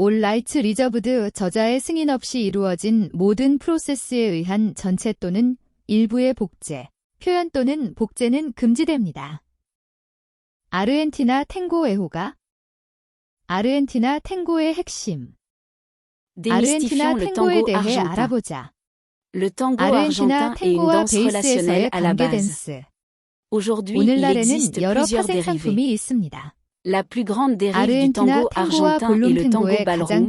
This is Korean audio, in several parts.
올 라이츠 리저브드 저자의 승인 없이 이루어진 모든 프로세스에 의한 전체 또는 일부의 복제, 표현 또는 복제는 금지됩니다. 아르헨티나 탱고 애호가 아르헨티나 탱고의 핵심 아르헨티나 탱고에 대해. 알아보자. 아르헨티나 탱고와 베이스에서의 관계. 댄스. 오늘날에는 여러 파생. 상품이 있습니다. La plus grande dérive du tango argentin est le tango ballroom.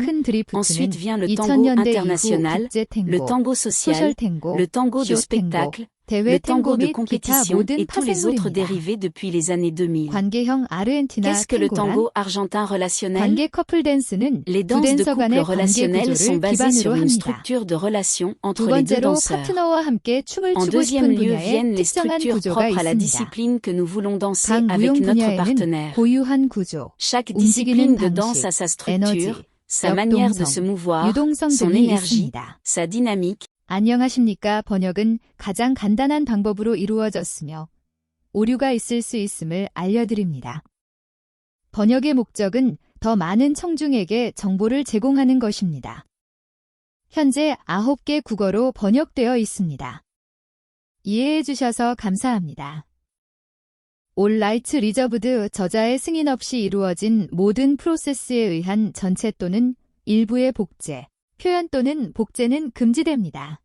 Ensuite vient le tango international, le tango social, le tango de spectacle, le tango de compétition et tous les autres dérivés depuis les années 2000. Qu'est-ce que le tango argentin relationnel? Les danses de couple relationnelles sont basées sur une structure de relation entre les deux danseurs. En deuxième lieu viennent les structures propres à la discipline que nous voulons danser avec notre partenaire. Chaque discipline de danse a sa structure, sa manière de se mouvoir, son énergie, sa dynamique, 안녕하십니까 번역은 가장 간단한 방법으로 이루어졌으며 오류가 있을 수 있음을 알려드립니다. 번역의 목적은 더 많은 청중에게 정보를 제공하는 것입니다. 현재 9개 국어로 번역되어 있습니다. 이해해 주셔서 감사합니다. 올 라이츠 리저브드 저자의 승인 없이 이루어진 모든 프로세스에 의한 전체 또는 일부의 복제, 표현 또는 복제는 금지됩니다.